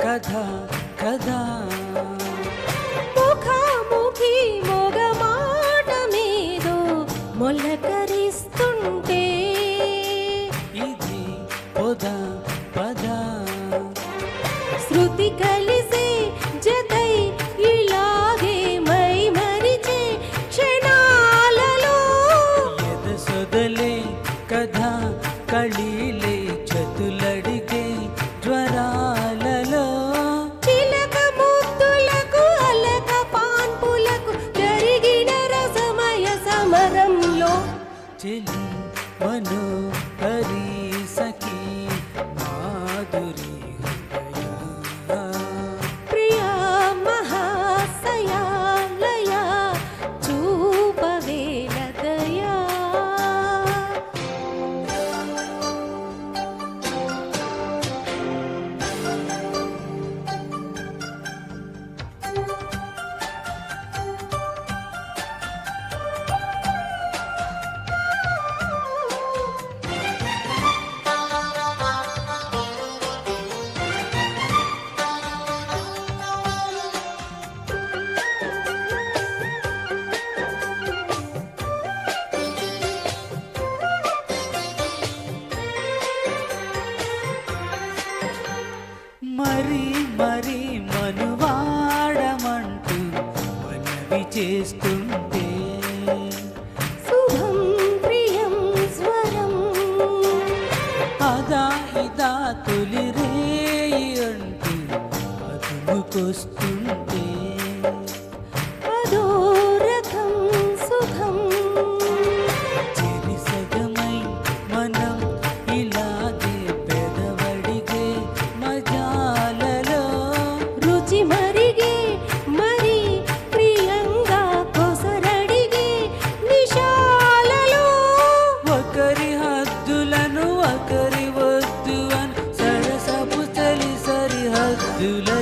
कदा कदा चली मनोहरी మరి మరి మనువాడమంటూ మనవి చేస్తుంటే. శుభం ప్రియం స్వరం. అదా ఇదా తొలిరే అంటూ అదుముకొస్తుంటే to love.